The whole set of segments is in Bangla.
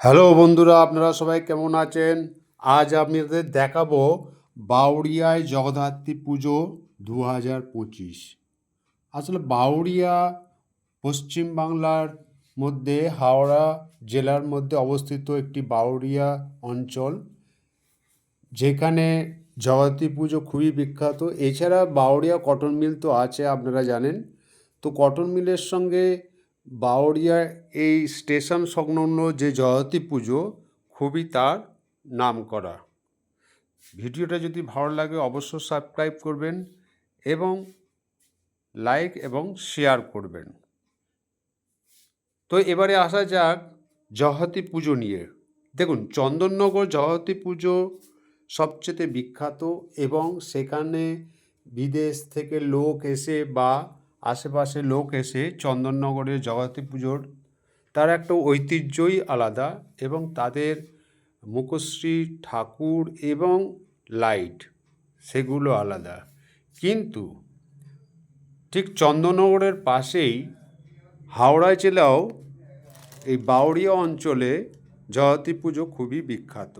হ্যালো বন্ধুরা, আপনারা সবাই কেমন আছেন? আজ আপনাদের দেখাবো বাউরিয়ায় জগদ্ধাত্রী পুজো দু হাজার পঁচিশ। আসলে বাউরিয়া পশ্চিমবাংলার মধ্যে, হাওড়া জেলার মধ্যে অবস্থিত একটি বাউরিয়া অঞ্চল, যেখানে জগদ্ধাত্রী পুজো খুবই বিখ্যাত। এছাড়া বাউরিয়া কটন মিল তো আছে, আপনারা জানেন। তো কটন মিলের সঙ্গে বাউরিয়া এই স্টেশন সংলগ্ন যে জয়তী পুজো, খুবই তার নাম করা ভিডিওটা যদি ভালো লাগে অবশ্যই সাবস্ক্রাইব করবেন এবং লাইক এবং শেয়ার করবেন। তো এবারে আসা যাক জহতী পুজো নিয়ে। দেখুন, চন্দননগর জহতী পুজো সবচেয়ে বিখ্যাত এবং সেখানে বিদেশ থেকে লোক এসে বা আশেপাশে লোক এসে চন্দননগরের জগতী পুজোর তার একটা ঐতিহ্যই আলাদা এবং তাদের মুখশ্রী, ঠাকুর এবং লাইট সেগুলো আলাদা। কিন্তু ঠিক চন্দননগরের পাশেই হাওড়া জেলাও এই বাউরিয়া অঞ্চলে জগতী পুজো খুবই বিখ্যাত।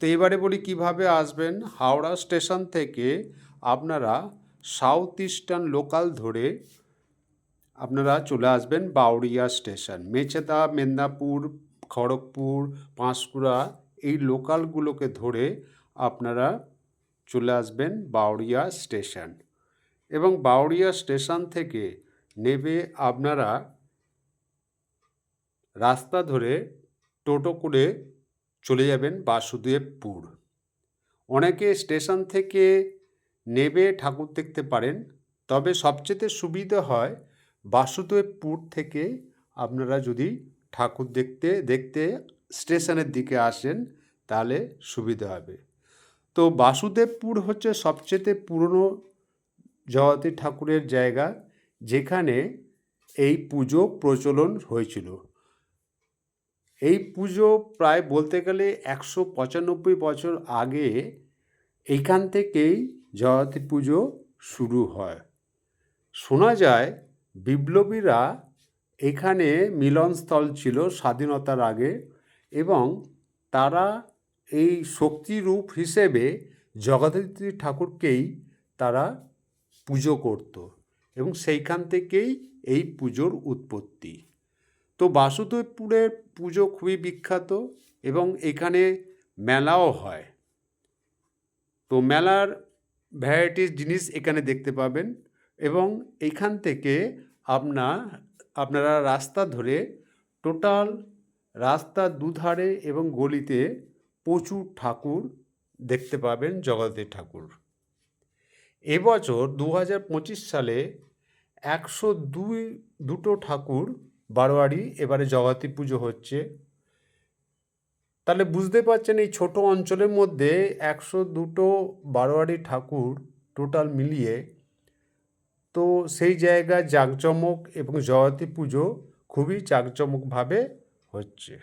তো এবারে বলি কীভাবে আসবেন? হাওড়া স্টেশন থেকে আপনারা সাউথ ইস্টার্ন লোকাল ধরে আপনারা চলে আসবেন বাউরিয়া স্টেশন। মেচেদা, মেদিনীপুর, খড়গপুর পাঁশকুড়া এই লোকালগুলোকে ধরে আপনারা চলে আসবেন বাউরিয়া স্টেশন। এবং বাউরিয়া স্টেশন থেকে নেবে আপনারা রাস্তা ধরে টোটো করে চলে যাবেন বাসুদেবপুর। অনেকে স্টেশন থেকে নেবে, ঠাকুর দেখতে পারেন। তবে সবচেয়ে সুবিধা হয় বাসুদেবপুর থেকে আপনারা যদি ঠাকুর দেখতে দেখতে স্টেশনের দিকে আসেন, তাহলে সুবিধা হবে। তো বাসুদেবপুর হচ্ছে সবচেয়ে পুরনো জগতী ঠাকুরের জায়গা, যেখানে এই পুজো প্রচলন হয়েছিল। এই পুজো প্রায় বলতে গেলে একশো পঁচানব্বই বছর আগে এইখান থেকেই জগতী পুজো শুরু হয়। শোনা যায়, বিপ্লবীরা এখানে মিলনস্থল ছিল স্বাধীনতার আগে এবং তারা এই শক্তিরূপ হিসেবে জগদ্ধাত্রী ঠাকুরকেই তারা পুজো করত এবং সেইখান থেকেই এই পুজোর উৎপত্তি। তো বাসুদেবপুরের পুজো খুবই বিখ্যাত এবং এখানে মেলাও হয়। তো মেলার ভ্যারাইটিস জিনিস এখানে দেখতে পাবেন এবং এখান থেকে আপনা, আপনারা রাস্তা ধরে টোটাল রাস্তার দুধারে এবং গলিতে প্রচুর ঠাকুর দেখতে পাবেন জগতের ঠাকুর। এবছর দু হাজার পঁচিশ সালে একশো দুই, দুটো ঠাকুর বারোয়ারি এবারে জগতী পুজো হচ্ছে। তাহলে বুঝতে পারছেন এই ছোট অঞ্চলের মধ্যে একশো দুটো বারোয়ারি ঠাকুর টোটাল মিলিয়ে তো সেই জায়গায় জাঁকজমক এবং জয়তী পুজো খুবই জাঁকজমকভাবে হচ্ছে।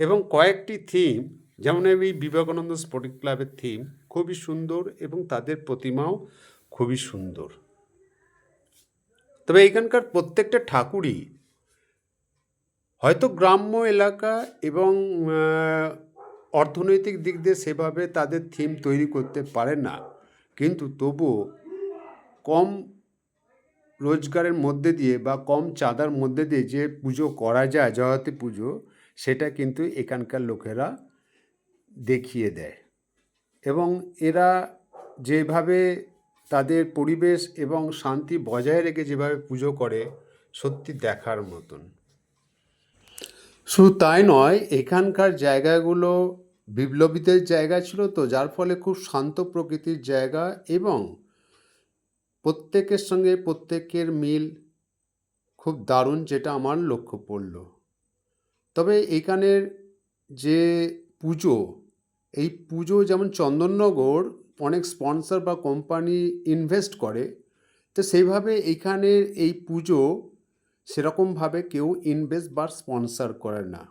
এবং কয়েকটি থিম যেমন এই বিবেকানন্দ স্পোর্টিং ক্লাবের থিম খুবই সুন্দর এবং তাদের প্রতিমাও খুবই সুন্দর। তবে এখানকার প্রত্যেকটা ঠাকুরই হয়তো গ্রাম্য এলাকা এবং অর্থনৈতিক দিক দিয়ে সেভাবে তাদের থিম তৈরি করতে পারে না। কিন্তু তবুও কম রোজগারের মধ্যে দিয়ে বা কম চাঁদার মধ্যে দিয়ে যে পুজো করা যায় জগতী পুজো, সেটা কিন্তু এখানকার লোকেরা দেখিয়ে দেয়। এবং এরা যেভাবে তাদের পরিবেশ এবং শান্তি বজায় রেখে যেভাবে পুজো করে, সত্যি দেখার মতন। শুধু তাই নয়, এখানকার জায়গাগুলো বিপ্লবীদের জায়গা ছিল তো, যার ফলে খুব শান্ত প্রকৃতির জায়গা এবং প্রত্যেকের সঙ্গে প্রত্যেকের মিল খুব দারুণ যেটা আমার লক্ষ্য পড়ল। তবে এখানের যে পুজো, এই পুজো যেমন চন্দননগর অনেক স্পন্সর বা কোম্পানি ইনভেস্ট করে, তো সেইভাবে এইখানের এই পুজো সেরকমভাবে কেউ ইনভেস্ট বা স্পন্সর করে না।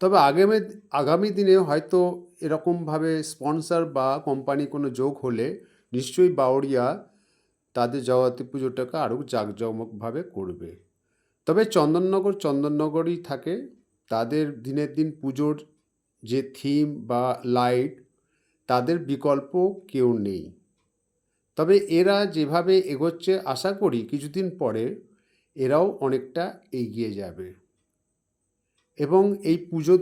তবে আগামী আগামী দিনে হয়তো এরকমভাবে স্পন্সর বা কোম্পানি কোনো যোগ হলে নিশ্চয়ই বাউরিয়া তাদের জগতী পুজোটাকে আরও জাঁকজমকভাবে করবে। তবে চন্দননগর, চন্দননগরই থাকে। তাদের দিনের দিন পুজোর যে থিম বা লাইট, তাদের বিকল্প কেউ নেই। তবে এরা যেভাবে এগোচ্ছে, আশা করি কিছুদিন পরে এরাও অনেকটা এগিয়ে যাবে। এবং এই পুজো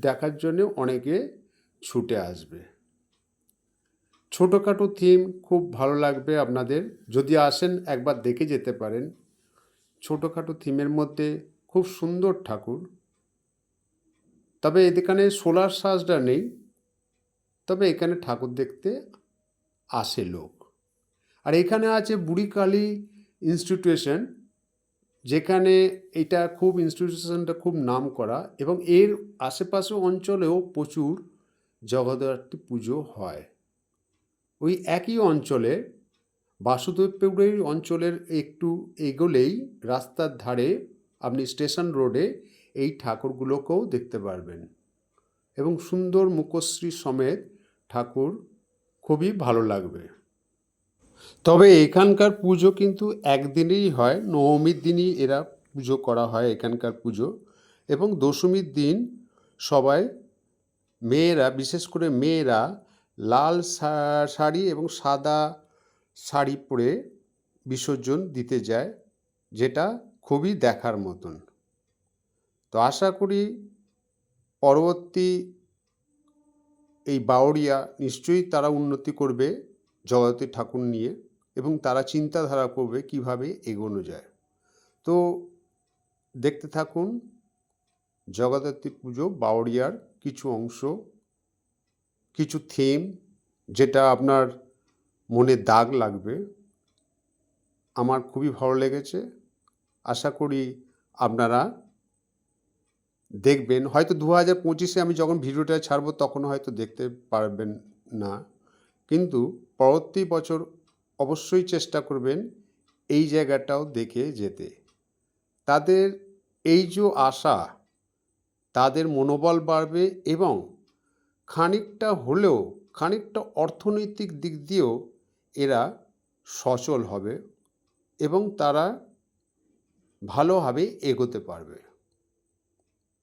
দেখার জন্য অনেকে ছুটে আসবে। ছোটোখাটো থিম খুব ভালো লাগবে আপনাদের। যদি আসেন একবার দেখে যেতে পারেন। ছোটোখাটো থিমের মধ্যে খুব সুন্দর ঠাকুর। তবে এখানে সোলার সাজটা নেই। তবে এখানে ঠাকুর দেখতে আসে লোক। আর এখানে আছে বুড়িকালী ইনস্টিটিউশন যেখানে এটা খুব ইনস্টিটিউশনটা খুব নাম করা এবং এর আশেপাশে অঞ্চলেও প্রচুর জগদ্ধাত্রী পুজো হয়। ওই একই অঞ্চলে, বাসুদেবপুরের অঞ্চলের একটু এগোলেই রাস্তার ধারে আপনি স্টেশন রোডে এই ঠাকুরগুলোকেও দেখতে পারবেন এবং সুন্দর মুখশ্রী সমেত ঠাকুর খুবই ভালো লাগবে। তবে এখানকার পুজো কিন্তু একদিনেই হয়। নবমীর দিনই এরা পুজো করা হয় এখানকার পুজো এবং দশমীর দিন সবাই মেয়েরা, বিশেষ করে মেয়েরা লাল শাড়ি এবং সাদা শাড়ি পরে বিসর্জন দিতে যায়, যেটা খুবই দেখার মতন। তো আশা করি পরবর্তী এই বাউরিয়া নিশ্চয়ই তারা উন্নতি করবে জগতী ঠাকুর নিয়ে। এবং তারা চিন্তাধারা করবে কীভাবে এগোনো যায়। তো দেখতে থাকুন, জগদ্ধাত্রী পুজো বাউরিয়ার কিছু অংশ, কিছু থিম যেটা আপনার মনে দাগ লাগবে। আমার খুবই ভালো লেগেছে। আশা করি আপনারা দেখবেন। হয়তো দু হাজার পঁচিশে আমি যখন ভিডিওটা ছাড়বো তখন হয়তো দেখতে পারবেন না। কিন্তু পরবর্তী বছর অবশ্যই চেষ্টা করবেন এই জায়গাটাও দেখে যেতে। তাদের এই যে আশা, তাদের মনোবল বাড়বে এবং খানিকটা হলেও, খানিকটা অর্থনৈতিক দিক দিয়েও এরা সচল হবে এবং তারা ভালোভাবে এগোতে পারবে।